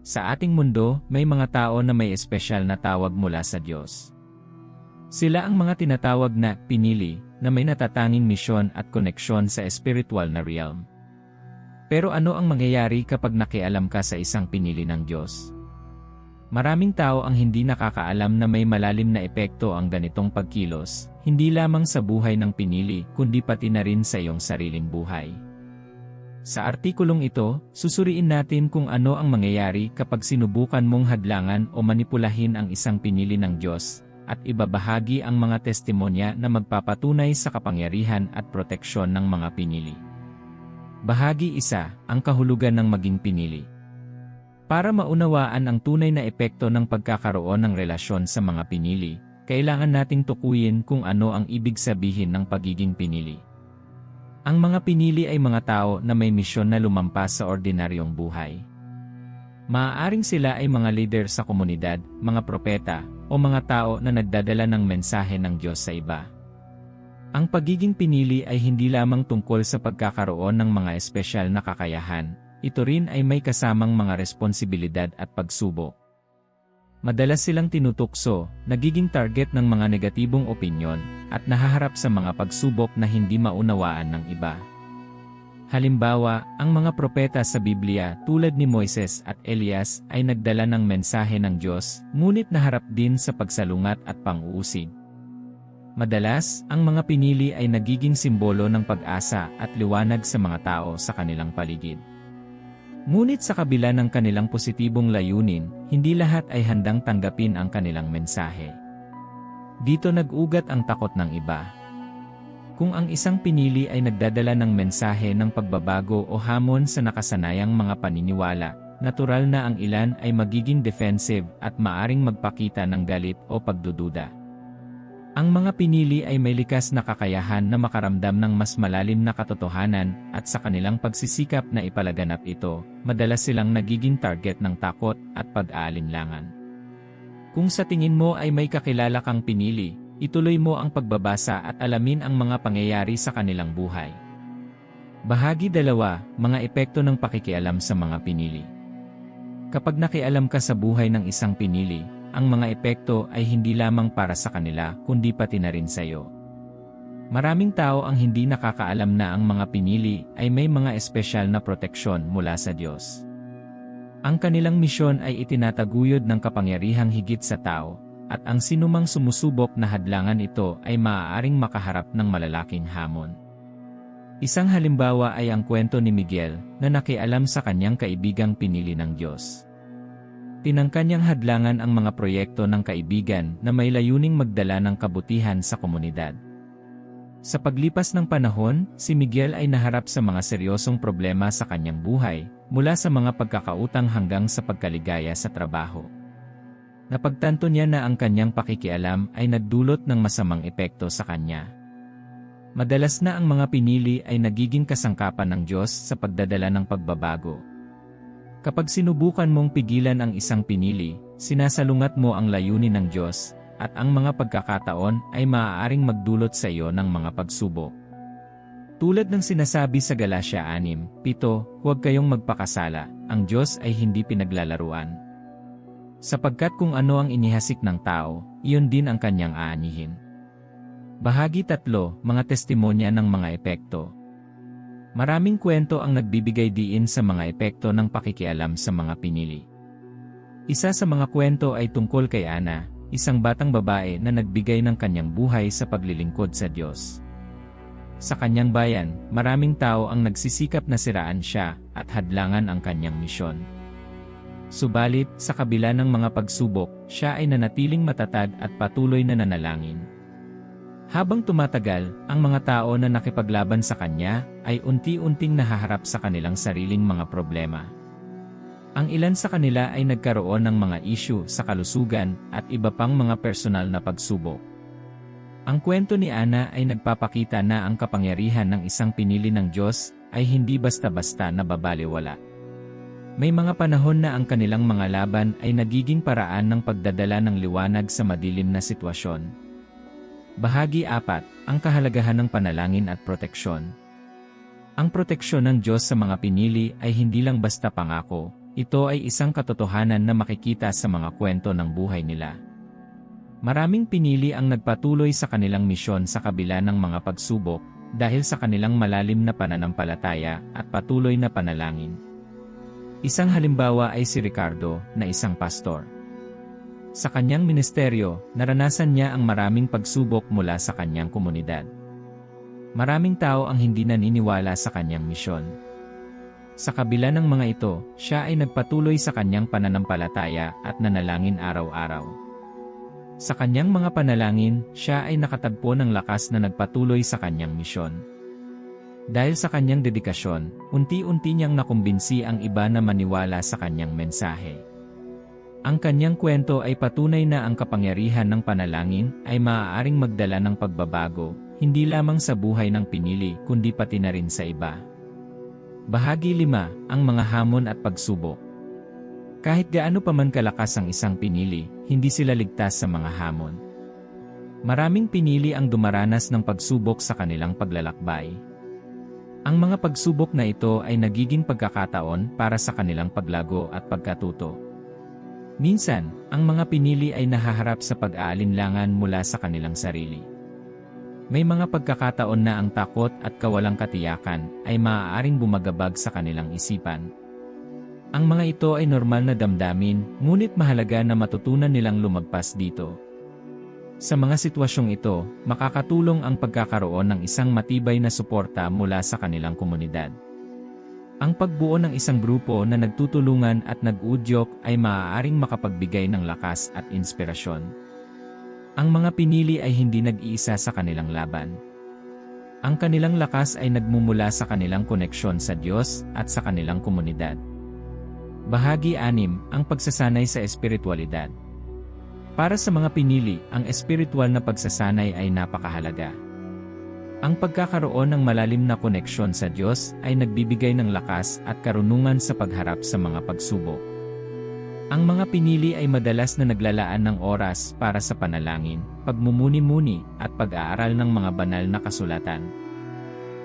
Sa ating mundo, may mga tao na may espesyal na tawag mula sa Diyos. Sila ang mga tinatawag na pinili na may natatanging misyon at koneksyon sa spiritual na realm. Pero ano ang mangyayari kapag nakialam ka sa isang pinili ng Diyos? Maraming tao ang hindi nakakaalam na may malalim na epekto ang ganitong pagkilos, hindi lamang sa buhay ng pinili kundi pati na rin sa iyong sariling buhay. Sa artikulong ito, susuriin natin kung ano ang mangyayari kapag sinubukan mong hadlangan o manipulahin ang isang pinili ng Diyos, at ibabahagi ang mga testimonya na magpapatunay sa kapangyarihan at proteksyon ng mga pinili. Bahagi isa, ang kahulugan ng maging pinili. Para maunawaan ang tunay na epekto ng pagkakaroon ng relasyon sa mga pinili, kailangan nating tukuyin kung ano ang ibig sabihin ng pagiging pinili. Ang mga pinili ay mga tao na may misyon na lumampas sa ordinaryong buhay. Maaaring sila ay mga leader sa komunidad, mga propeta, o mga tao na nagdadala ng mensahe ng Diyos sa iba. Ang pagiging pinili ay hindi lamang tungkol sa pagkakaroon ng mga espesyal na kakayahan, ito rin ay may kasamang mga responsibilidad at pagsubok. Madalas silang tinutukso, nagiging target ng mga negatibong opinyon, at nahaharap sa mga pagsubok na hindi maunawaan ng iba. Halimbawa, ang mga propeta sa Biblia tulad ni Moises at Elias ay nagdala ng mensahe ng Diyos, ngunit naharap din sa pagsalungat at pang-uusig. Madalas, ang mga pinili ay nagiging simbolo ng pag-asa at liwanag sa mga tao sa kanilang paligid. Ngunit sa kabila ng kanilang positibong layunin, hindi lahat ay handang tanggapin ang kanilang mensahe. Dito nag-ugat ang takot ng iba. Kung ang isang pinili ay nagdadala ng mensahe ng pagbabago o hamon sa nakasanayang mga paniniwala, natural na ang ilan ay magiging defensive at maaring magpakita ng galit o pagdududa. Ang mga pinili ay may likas na kakayahan na makaramdam ng mas malalim na katotohanan at sa kanilang pagsisikap na ipalaganap ito, madalas silang nagiging target ng takot at pag-aalinlangan. Kung sa tingin mo ay may kakilala kang pinili, ituloy mo ang pagbabasa at alamin ang mga pangyayari sa kanilang buhay. Bahagi dalawa, mga epekto ng pakikialam sa mga pinili. Kapag nakialam ka sa buhay ng isang pinili, ang mga epekto ay hindi lamang para sa kanila kundi pati na rin sa iyo. Maraming tao ang hindi nakakaalam na ang mga pinili ay may mga espesyal na proteksyon mula sa Diyos. Ang kanilang misyon ay itinataguyod ng kapangyarihang higit sa tao, at ang sinumang sumusubok na hadlangan ito ay maaaring makaharap ng malalaking hamon. Isang halimbawa ay ang kwento ni Miguel na nakialam sa kanyang kaibigang pinili ng Diyos. Tinangka niyang hadlangan ang mga proyekto ng kaibigan na may layuning magdala ng kabutihan sa komunidad. Sa paglipas ng panahon, si Miguel ay naharap sa mga seryosong problema sa kanyang buhay, mula sa mga pagkakautang hanggang sa pagkaligaya sa trabaho. Napagtanto niya na ang kanyang pakikialam ay nagdulot ng masamang epekto sa kanya. Madalas na ang mga pinili ay nagiging kasangkapan ng Diyos sa pagdadala ng pagbabago. Kapag sinubukan mong pigilan ang isang pinili, sinasalungat mo ang layunin ng Diyos, at ang mga pagkakataon ay maaaring magdulot sa iyo ng mga pagsubok. Tulad ng sinasabi sa Galatia 6:7, huwag kayong magpakasala, ang Diyos ay hindi pinaglalaruan. Sapagkat kung ano ang inihasik ng tao, iyon din ang kanyang aanihin. Bahagi 3, mga testimonya ng mga epekto. Maraming kwento ang nagbibigay diin sa mga epekto ng pakikialam sa mga pinili. Isa sa mga kwento ay tungkol kay Ana, isang batang babae na nagbigay ng kanyang buhay sa paglilingkod sa Diyos. Sa kanyang bayan, maraming tao ang nagsisikap na siraan siya at hadlangan ang kanyang misyon. Subalit, sa kabila ng mga pagsubok, siya ay nanatiling matatag at patuloy na nanalangin. Habang tumatagal, ang mga tao na nakipaglaban sa kanya ay unti-unting nahaharap sa kanilang sariling mga problema. Ang ilan sa kanila ay nagkaroon ng mga issue sa kalusugan at iba pang mga personal na pagsubok. Ang kwento ni Ana ay nagpapakita na ang kapangyarihan ng isang pinili ng Diyos ay hindi basta-basta nababaliwala. May mga panahon na ang kanilang mga laban ay nagiging paraan ng pagdadala ng liwanag sa madilim na sitwasyon. Bahagi 4, ang kahalagahan ng panalangin at proteksyon. Ang proteksyon ng Diyos sa mga pinili ay hindi lang basta pangako, ito ay isang katotohanan na makikita sa mga kwento ng buhay nila. Maraming pinili ang nagpatuloy sa kanilang misyon sa kabila ng mga pagsubok, dahil sa kanilang malalim na pananampalataya at patuloy na panalangin. Isang halimbawa ay si Ricardo, na isang pastor. Sa kanyang ministeryo, naranasan niya ang maraming pagsubok mula sa kanyang komunidad. Maraming tao ang hindi naniniwala sa kanyang misyon. Sa kabila ng mga ito, siya ay nagpatuloy sa kanyang pananampalataya at nanalangin araw-araw. Sa kanyang mga panalangin, siya ay nakatagpo ng lakas na nagpatuloy sa kanyang misyon. Dahil sa kanyang dedikasyon, unti-unti niyang nakumbinsi ang iba na maniwala sa kanyang mensahe. Ang kanyang kwento ay patunay na ang kapangyarihan ng panalangin ay maaaring magdala ng pagbabago, hindi lamang sa buhay ng pinili kundi pati na rin sa iba. Bahagi 5, ang mga hamon at pagsubok. Kahit gaano pa man kalakas ang isang pinili, hindi sila ligtas sa mga hamon. Maraming pinili ang dumaranas ng pagsubok sa kanilang paglalakbay. Ang mga pagsubok na ito ay nagiging pagkakataon para sa kanilang paglago at pagkatuto. Minsan, ang mga pinili ay nahaharap sa pag-aalinlangan mula sa kanilang sarili. May mga pagkakataon na ang takot at kawalang katiyakan ay maaaring bumagabag sa kanilang isipan ang mga ito ay normal na damdamin, ngunit mahalaga na matutunan nilang lumagpas dito. Sa mga sitwasyong ito, makakatulong ang pagkakaroon ng isang matibay na suporta mula sa kanilang komunidad. Ang pagbuo ng isang grupo na nagtutulungan at nag-udyok ay maaaring makapagbigay ng lakas at inspirasyon. Ang mga pinili ay hindi nag-iisa sa kanilang laban. Ang kanilang lakas ay nagmumula sa kanilang koneksyon sa Diyos at sa kanilang komunidad. Bahagi 6, ang pagsasanay sa espiritualidad. Para sa mga pinili, ang espiritual na pagsasanay ay napakahalaga. Ang pagkakaroon ng malalim na koneksyon sa Diyos ay nagbibigay ng lakas at karunungan sa pagharap sa mga pagsubok. Ang mga pinili ay madalas na naglalaan ng oras para sa panalangin, pagmumuni-muni, at pag-aaral ng mga banal na kasulatan.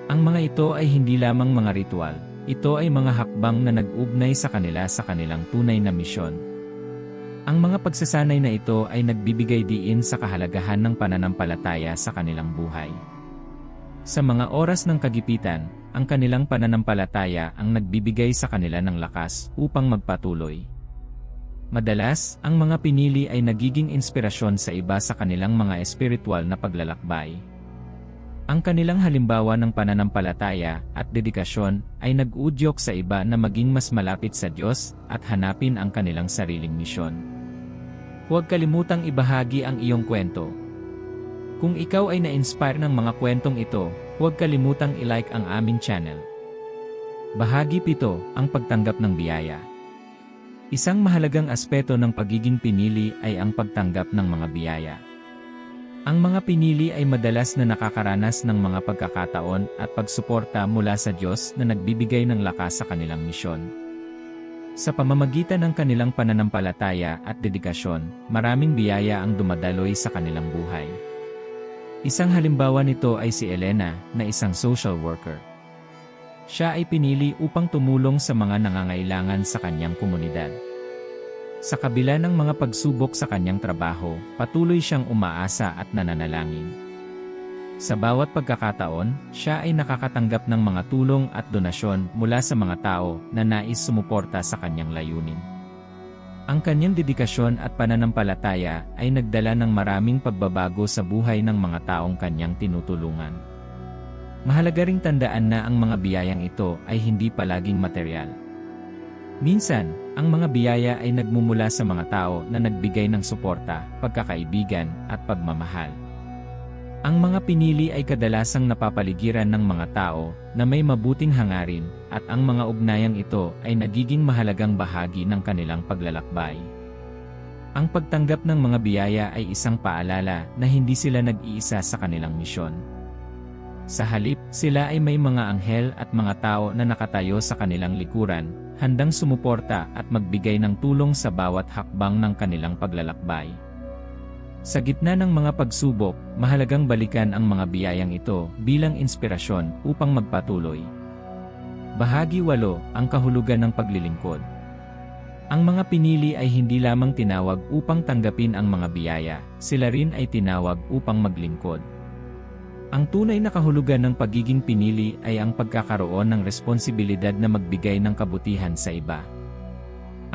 Ang mga ito ay hindi lamang mga ritual, ito ay mga hakbang na nag-ugnay sa kanila sa kanilang tunay na misyon. Ang mga pagsasanay na ito ay nagbibigay diin sa kahalagahan ng pananampalataya sa kanilang buhay. Sa mga oras ng kagipitan, ang kanilang pananampalataya ang nagbibigay sa kanila ng lakas upang magpatuloy. Madalas, ang mga pinili ay nagiging inspirasyon sa iba sa kanilang mga espiritual na paglalakbay. Ang kanilang halimbawa ng pananampalataya at dedikasyon ay nag-udyok sa iba na maging mas malapit sa Diyos at hanapin ang kanilang sariling misyon. Huwag kalimutang ibahagi ang iyong kwento. Kung ikaw ay na-inspire ng mga kwentong ito, huwag kalimutang i-like ang aming channel. Bahagi pito, ang pagtanggap ng biyaya. Isang mahalagang aspeto ng pagiging pinili ay ang pagtanggap ng mga biyaya. Ang mga pinili ay madalas na nakakaranas ng mga pagkakataon at pagsuporta mula sa Diyos na nagbibigay ng lakas sa kanilang misyon. Sa pamamagitan ng kanilang pananampalataya at dedikasyon, maraming biyaya ang dumadaloy sa kanilang buhay. Isang halimbawa nito ay si Elena, na isang social worker. Siya ay pinili upang tumulong sa mga nangangailangan sa kanyang komunidad. Sa kabila ng mga pagsubok sa kanyang trabaho, patuloy siyang umaasa at nananalangin. Sa bawat pagkakataon, siya ay nakakatanggap ng mga tulong at donasyon mula sa mga tao na nais sumuporta sa kanyang layunin. Ang kanyang dedikasyon at pananampalataya ay nagdala ng maraming pagbabago sa buhay ng mga taong kanyang tinutulungan. Mahalaga ring tandaan na ang mga biyayang ito ay hindi palaging material. Minsan, ang mga biyaya ay nagmumula sa mga tao na nagbigay ng suporta, pagkakaibigan, at pagmamahal. Ang mga pinili ay kadalasang napapaligiran ng mga tao na may mabuting hangarin at ang mga ugnayang ito ay nagiging mahalagang bahagi ng kanilang paglalakbay. Ang pagtanggap ng mga biyaya ay isang paalala na hindi sila nag-iisa sa kanilang misyon. Sa halip, sila ay may mga anghel at mga tao na nakatayo sa kanilang likuran handang sumuporta at magbigay ng tulong sa bawat hakbang ng kanilang paglalakbay. Sa gitna ng mga pagsubok, mahalagang balikan ang mga biyayang ito bilang inspirasyon upang magpatuloy. Bahagi 8, ang kahulugan ng paglilingkod. Ang mga pinili ay hindi lamang tinawag upang tanggapin ang mga biyaya, sila rin ay tinawag upang maglingkod. Ang tunay na kahulugan ng pagiging pinili ay ang pagkakaroon ng responsibilidad na magbigay ng kabutihan sa iba.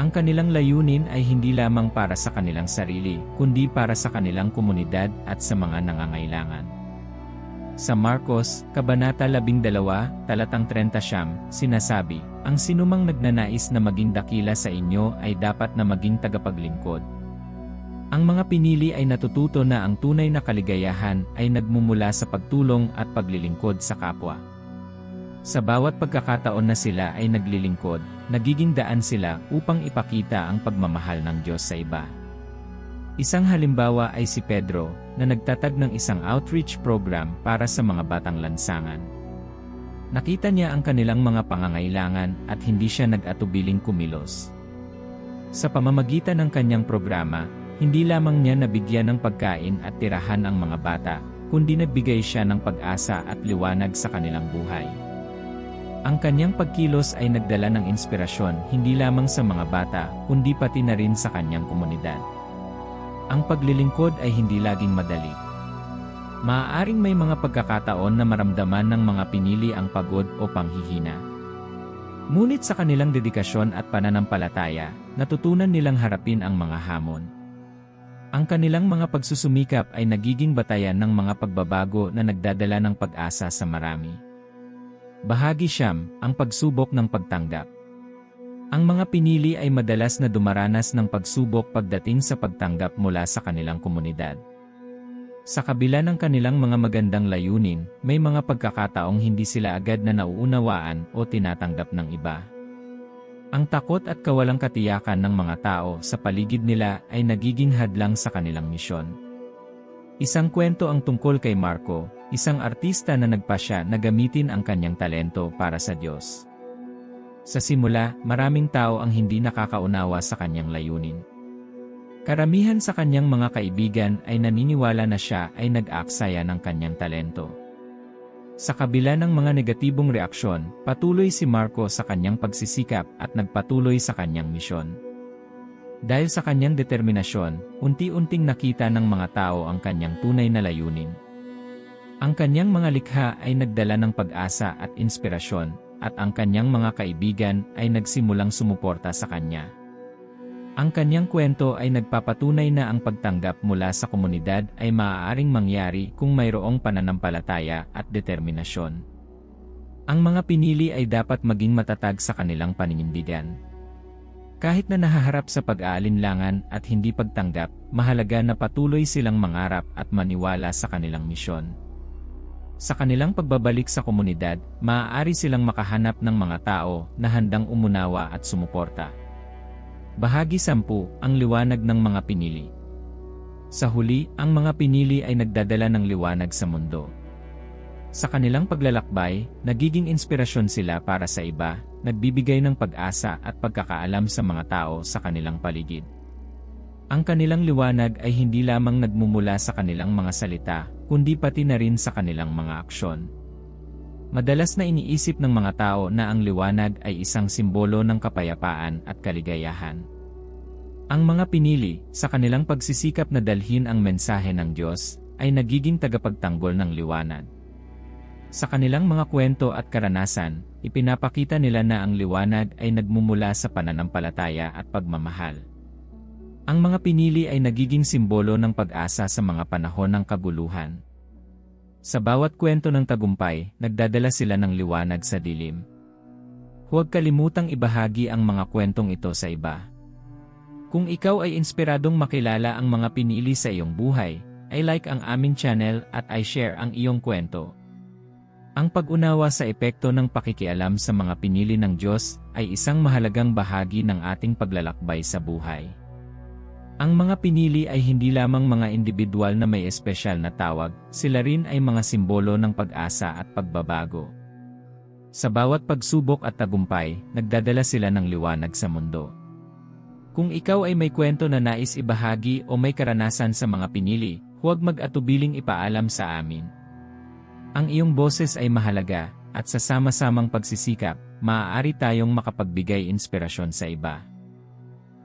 Ang kanilang layunin ay hindi lamang para sa kanilang sarili, kundi para sa kanilang komunidad at sa mga nangangailangan. Sa Marcos, Kabanata 12, Talatang 30 sinasabi, Ang sinumang nagnanais na maging dakila sa inyo ay dapat na maging tagapaglingkod. Ang mga pinili ay natututo na ang tunay na kaligayahan ay nagmumula sa pagtulong at paglilingkod sa kapwa. Sa bawat pagkakataon na sila ay naglilingkod, nagiging daan sila upang ipakita ang pagmamahal ng Diyos sa iba. Isang halimbawa ay si Pedro, na nagtatag ng isang outreach program para sa mga batang lansangan. Nakita niya ang kanilang mga pangangailangan at hindi siya nag-atubiling kumilos. Sa pamamagitan ng kanyang programa, hindi lamang niya nabigyan ng pagkain at tirahan ang mga bata, kundi nagbigay siya ng pag-asa at liwanag sa kanilang buhay. Ang kanyang pagkilos ay nagdala ng inspirasyon hindi lamang sa mga bata, kundi pati na rin sa kanyang komunidad. Ang paglilingkod ay hindi laging madali. Maaaring may mga pagkakataon na maramdaman ng mga pinili ang pagod o panghihina. Ngunit sa kanilang dedikasyon at pananampalataya, natutunan nilang harapin ang mga hamon. Ang kanilang mga pagsusumikap ay nagiging batayan ng mga pagbabago na nagdadala ng pag-asa sa marami. Bahagi siyam, ang pagsubok ng pagtanggap. Ang mga pinili ay madalas na dumaranas ng pagsubok pagdating sa pagtanggap mula sa kanilang komunidad. Sa kabila ng kanilang mga magandang layunin, may mga pagkakataong hindi sila agad na nauunawaan o tinatanggap ng iba. Ang takot at kawalang katiyakan ng mga tao sa paligid nila ay nagiging hadlang sa kanilang misyon. Isang kwento ang tungkol kay Marco, isang artista na nagpasya na gamitin ang kanyang talento para sa Diyos. Sa simula, maraming tao ang hindi nakakaunawa sa kanyang layunin. Karamihan sa kanyang mga kaibigan ay naniniwala na siya ay nag-aaksaya ng kanyang talento. Sa kabila ng mga negatibong reaksyon, patuloy si Marco sa kanyang pagsisikap at nagpatuloy sa kanyang misyon. Dahil sa kanyang determinasyon, unti-unting nakita ng mga tao ang kanyang tunay na layunin. Ang kanyang mga likha ay nagdala ng pag-asa at inspirasyon, at ang kanyang mga kaibigan ay nagsimulang sumuporta sa kanya. Ang kanyang kwento ay nagpapatunay na ang pagtanggap mula sa komunidad ay maaaring mangyari kung mayroong pananampalataya at determinasyon. Ang mga pinili ay dapat maging matatag sa kanilang paninindigan. Kahit na nahaharap sa pag-aalinlangan at hindi pagtanggap, mahalaga na patuloy silang mangarap at maniwala sa kanilang misyon. Sa kanilang pagbabalik sa komunidad, maaari silang makahanap ng mga tao na handang umunawa at sumuporta. Bahagi 10, ang liwanag ng mga pinili. Sa huli, ang mga pinili ay nagdadala ng liwanag sa mundo. Sa kanilang paglalakbay, nagiging inspirasyon sila para sa iba, nagbibigay ng pag-asa at pagkakaalam sa mga tao sa kanilang paligid. Ang kanilang liwanag ay hindi lamang nagmumula sa kanilang mga salita, kundi pati na rin sa kanilang mga aksyon. Madalas na iniisip ng mga tao na ang liwanag ay isang simbolo ng kapayapaan at kaligayahan. Ang mga pinili, sa kanilang pagsisikap na dalhin ang mensahe ng Diyos, ay nagiging tagapagtanggol ng liwanag. Sa kanilang mga kwento at karanasan, ipinapakita nila na ang liwanag ay nagmumula sa pananampalataya at pagmamahal. Ang mga pinili ay nagiging simbolo ng pag-asa sa mga panahon ng kaguluhan. Sa bawat kwento ng tagumpay, nagdadala sila ng liwanag sa dilim. Huwag kalimutang ibahagi ang mga kwentong ito sa iba. Kung ikaw ay inspiradong makilala ang mga pinili sa iyong buhay, ay like ang aming channel at ay share ang iyong kwento. Ang pag-unawa sa epekto ng pakikialam sa mga pinili ng Diyos ay isang mahalagang bahagi ng ating paglalakbay sa buhay. Ang mga pinili ay hindi lamang mga individual na may espesyal na tawag, sila rin ay mga simbolo ng pag-asa at pagbabago. Sa bawat pagsubok at tagumpay, nagdadala sila ng liwanag sa mundo. Kung ikaw ay may kwento na nais ibahagi o may karanasan sa mga pinili, huwag mag-atubiling ipaalam sa amin. Ang iyong boses ay mahalaga, at sa sama-samang pagsisikap, maaari tayong makapagbigay inspirasyon sa iba.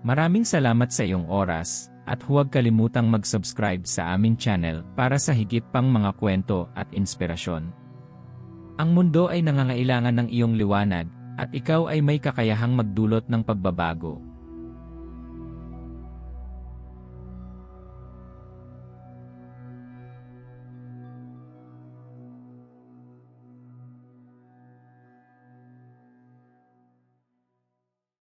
Maraming salamat sa iyong oras, at huwag kalimutang mag-subscribe sa aming channel para sa higit pang mga kwento at inspirasyon. Ang mundo ay nangangailangan ng iyong liwanag, at ikaw ay may kakayahang magdulot ng pagbabago.